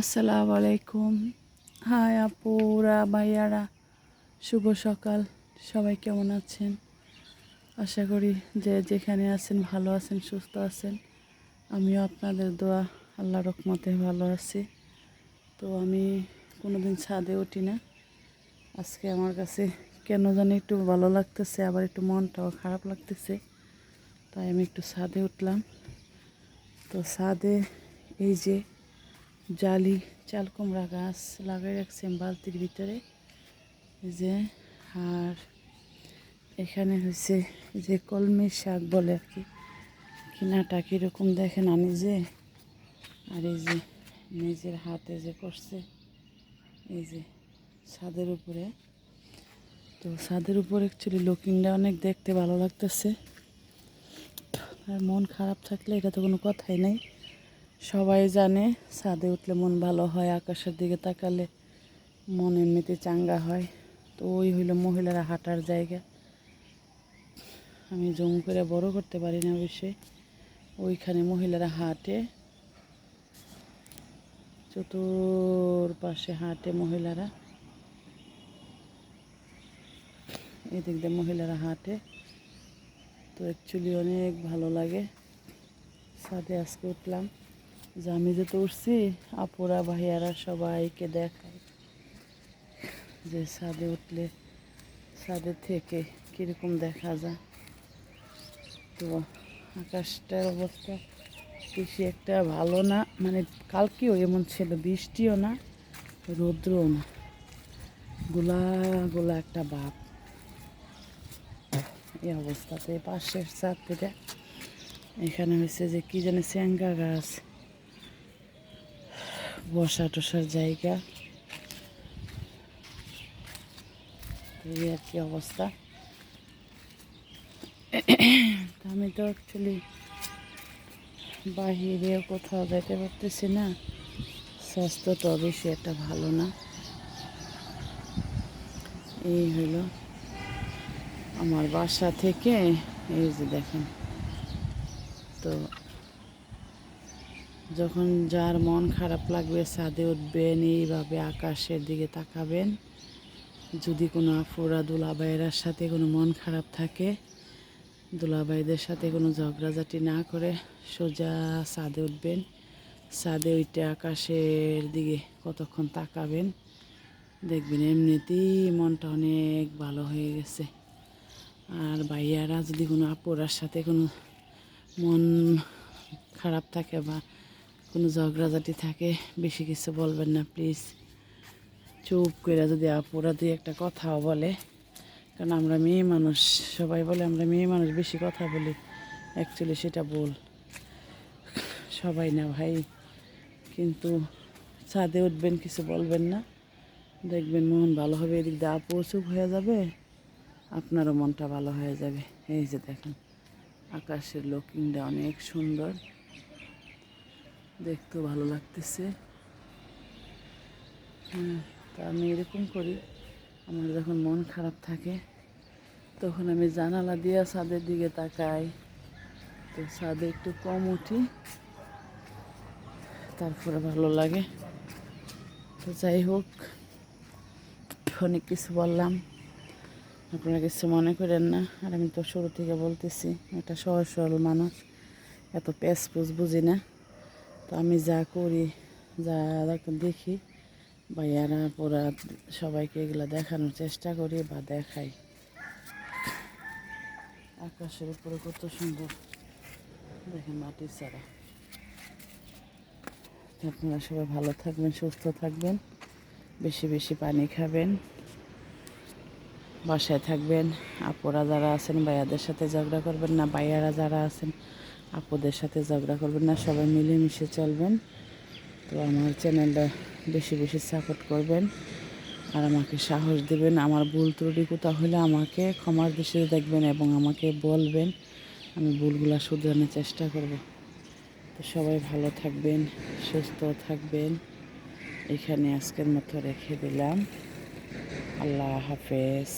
আসসালামু আলাইকুম। হাই আপুরা ভাইয়ারা, শুভ সকাল। সবাই কেমন আছেন? আশা করি যে যেখানে আছেন, ভালো আছেন, সুস্থ আছেন। আমিও আপনাদের দোয়া, আল্লাহ রকমতে ভালো আছি। তো আমি কোনোদিন ছাদে উঠি না। আজকে আমার কাছে কেন জানি একটু ভালো লাগতেছে, আবার একটু মনটাও খারাপ লাগতেছে। তাই আমি একটু ছাদে উঠলাম। তো ছাদে এই যে জালি, চাল, কুমড়া গাছ লাগাই রাখছি আমি বালতির ভিতরে। যে, আর এখানে হয়েছে যে কলমি শাক বলে আর কি। কিনাটা কীরকম দেখেন আমি যে আর এই যে নিজের হাতে যে করছে, এই যে ছাদের উপরে। তো ছাদের উপর অ্যাকচুয়ালি লুকিংটা অনেক দেখতে ভালো লাগতেছে। আর মন খারাপ থাকলে এটা তো কোনো কথাই নেই। সবাই জানে ছাদে উঠলে মন ভালো হয়, আকাশের দিকে তাকালে মন এমনিতে চাঙ্গা হয়। তো ওই হইল মহিলারা হাঁটার জায়গা। আমি জম করে বড় করতে পারি না অবশ্যই। ওইখানে মহিলারা হাঁটে। চতুর পাশে হাঁটে মহিলারা। এদিক দিয়ে মহিলারা হাঁটে। তো অ্যাকচুয়ালি অনেক ভালো লাগে। ছাদে আজকে উঠলাম। যে আমি যেতে উঠছি, আপুরা, ভাইয়ারা সবাইকে দেখাই। যে ছাদে উঠলে, ছাদে থেকে কীরকম দেখা যায়। তো আকাশটার অবস্থা বেশি একটা ভালো না মানে কালকেও এমন ছিল, বৃষ্টিও না, রৌদ্রও না। গোলা গোলা একটা বাপ। এই অবস্থাতে পাশের ছাদ থেকে, এখানে হয়েছে যে কি জানে স্যাঙ্গা গাছ। বসা টসার জায়গা। এই আর কি অবস্থা। তা আমি তো অ্যাকচুয়ালি বাহিরে কোথাও যেতে পারতেছি না। স্বাস্থ্য স্বাস্থ্যটা বেশি একটা ভালো না। এই হলো আমার বাসা থেকে, এই যে দেখেন। তো যখন যার মন খারাপ লাগবে, ছাদে উঠবেন, এইভাবে আকাশের দিকে তাকাবেন। যদি কোনো আফুরা দুলাবাইয়ের সাথে কোনো মন খারাপ থাকে দুলাবাইদের সাথে কোনো ঝগড়াঝাটি না করে সোজা ছাদে উঠবেন। ছাদে উঠে আকাশের দিকে কতক্ষণ তাকাবেন, দেখবেন এমনিতেই মনটা অনেক ভালো হয়ে গেছে। আর ভাইয়ারা যদি কোনো আপুরার সাথে কোনো মন খারাপ থাকে বা কোনো ঝগড়াঝাটি থাকে, বেশি কিছু বলবেন না প্লিজ চুপ করে যদি আপুরা দুই একটা কথাও বলে, কারণ আমরা মেয়ে মানুষ, সবাই বলে আমরা মেয়ে মানুষ, বেশি কথা বলি অ্যাকচুয়ালি সেটা বল সবাই না ভাই, কিন্তু ছাদে উঠবেন, কিছু বলবেন না। দেখবেন মন ভালো হবে, এদিক দিয়ে আপু চুপ হয়ে যাবে, আপনারও মনটা ভালো হয়ে যাবে। এই যে দেখেন, আকাশের লুকিংটা অনেক সুন্দর। দেখতেও ভালো লাগতেছে। হ্যাঁ তা আমি এরকম করি। আমার যখন মন খারাপ থাকে, তখন আমি জানালা দিয়ে ছাদের দিকে তাকাই। তো ছাদে একটু কম উঠি, তারপরে ভালো লাগে। তো যাই হোক, অনেক কিছু বললাম। আপনারা কিছু মনে করেন না। আর আমি তো শুরু থেকে বলতেছি, একটা সহজ সরল মানুষ। এত প্যাস পুস বুঝি না। তো আমি যা করি, যা দেখি ভাইয়ারা পুরা সবাইকে এগুলো দেখানোর চেষ্টা করি বা দেখাই। আকাশের উপরে কত সুন্দর। দেখেন মাটির চারা। আপনারা সবাই ভালো থাকবেন, সুস্থ থাকবেন, বেশি বেশি পানি খাবেন, বাসায় থাকবেন। আপুরা যারা আছেন, ভাইয়াদের সাথে ঝগড়া করবেন না, ভাইয়ারা যারা আছেন আপুদের সাথে ঝগড়া করবেন না, সবাই মিলেমিশে চলবেন। তো আমার চ্যানেলটা বেশি বেশি সাপোর্ট করবেন আর আমাকে সাহস দেবেন। আমার ভুল ত্রুটি কোথাও হলে আমাকে ক্ষমার দৃষ্টিতে দেখবেন এবং আমাকে বলবেন। আমি ভুলগুলো শুধরানোর চেষ্টা করব। তো সবাই ভালো থাকবেন, সুস্থ থাকবেন। এখানে আজকের মতো রেখে দিলাম। আল্লাহ হাফেজ।